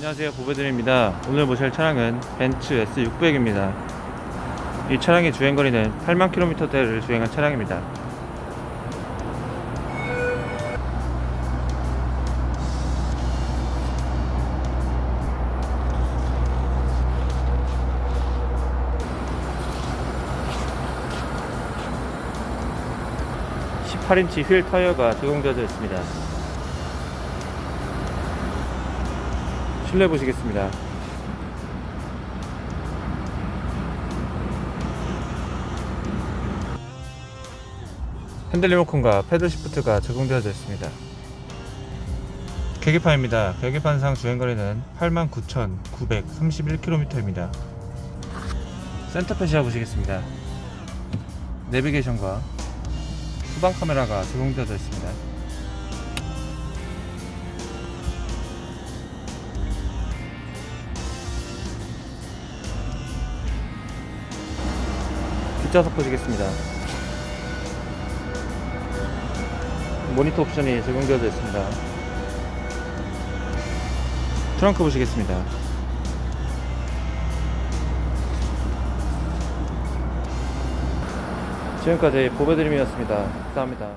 안녕하세요. 보배드립니다. 오늘 보실 차량은 벤츠 S600입니다. 이 차량의 주행거리는 8만 km대를 주행한 차량입니다. (18인치) 휠 타이어가 제공되어져 있습니다 실내 보시겠습니다. 핸들 리모컨과 패들 시프트가 적용되어져 있습니다. 계기판입니다. 계기판상 주행거리는 89,931km입니다. 센터페시아 보시겠습니다. 내비게이션과 후방 카메라가 적용되어져 있습니다. 뒷좌석 보시겠습니다. 모니터 옵션이 적용되어져 있습니다. 트렁크 보시겠습니다. 지금까지 보배드림이었습니다. 감사합니다.